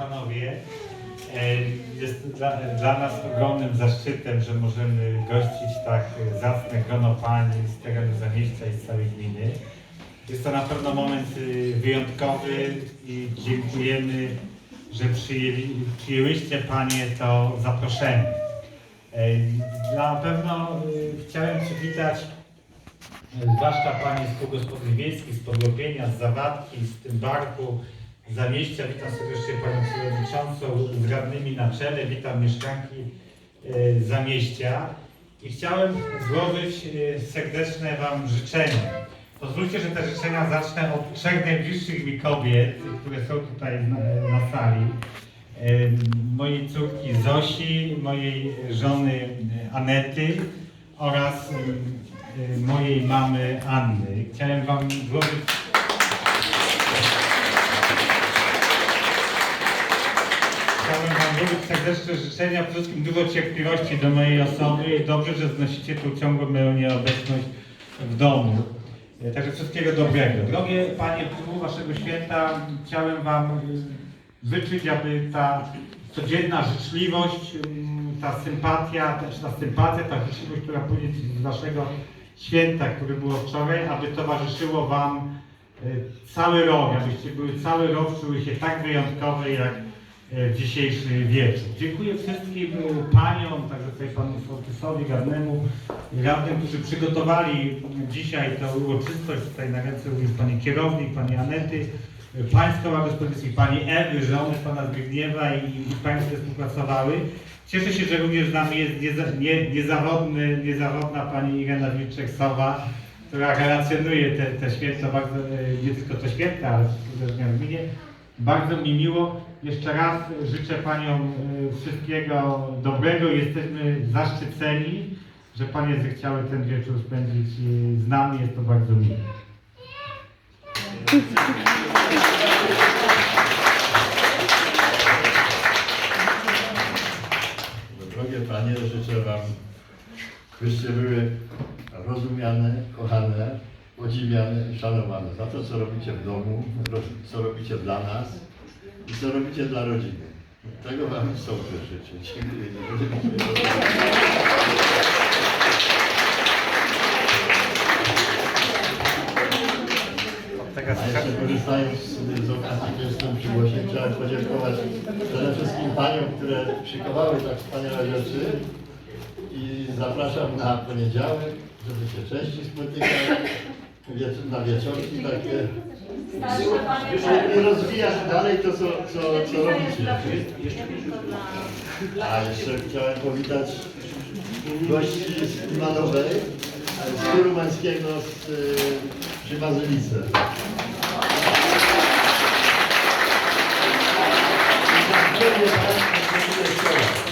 Panowie, e, jest dla, dla nas ogromnym zaszczytem, że możemy gościć tak zacne grono Pani z terenu Zamieścia i z całej gminy. Jest to na pewno moment y, wyjątkowy i dziękujemy, że przyjęli, przyjęłyście Panie to zaproszenie. E, Na pewno y, chciałem przywitać y, zwłaszcza Panie z kół z Podłopienia, z Zawadki, z tym barku, z Zamieścia. Witam serdecznie Panią Przewodniczącą, z radnymi na czele, witam mieszkanki y, Zamieścia. I chciałem złożyć y, serdeczne Wam życzenia. Pozwólcie, że te życzenia zacznę od trzech najbliższych mi kobiet, które są tutaj na, na sali. Y, Mojej córki Zosi, mojej żony Anety oraz mojej mamy Anny. Chciałem Wam złożyć złożyć serdeczne życzenia, przede wszystkim dużo cierpliwości do mojej osoby i dobrze, że znosicie tą ciągłą moją nieobecność w domu. Także wszystkiego dobrego. Drogie Panie, dniu Waszego święta chciałem Wam y, życzyć, aby ta codzienna życzliwość, mm, ta sympatia, też ta sympatia, ta życzliwość, która płynie z Waszego święta, które było wczoraj, aby towarzyszyło Wam y, cały rok, abyście były cały rok czuły się tak wyjątkowe jak e, dzisiejszy wieczór. Dziękuję wszystkim paniom, także tutaj panu Sołtysowi, Garnemu i radnym, którzy przygotowali dzisiaj tę uroczystość. Tutaj na ręce również pani kierownik, pani Anety, Państwa gospodycji, pani Ewy, żony pana Zbigniewa i, i Państwo współpracowały. Cieszę się, że również z nami jest nieza, nie, niezawodny, niezawodna pani Irena Wilczek-Sowa, która relacjonuje te, te święta, bardzo, e, nie tylko te święta, ale też w gminie. Bardzo mi miło. Jeszcze raz życzę Paniom y, wszystkiego dobrego. Jesteśmy zaszczyceni, że Panie zechciały ten wieczór spędzić y, z nami. Jest to bardzo miłe. Drogie Panie, życzę Wam, byście były rozumiane, kochane, podziwiane i szanowane za to, co robicie w domu, co robicie dla nas i co robicie dla rodziny. Tego Wam sołtys życzy. Dziękuję. A jeszcze korzystając z okazji, że jestem przy głosie, chciałem podziękować przede wszystkim Paniom, które szykowały tak wspaniałe rzeczy i zapraszam na poniedziałek, żeby się częściej spotykać na wieczorki takie. Jeżeli rozwijasz tak. dalej to, co, co, co robicie. A jeszcze chciałem powitać gości z Imanowej, z Kurumańskiego z, y, przy Bazylice. Dziękuję bardzo.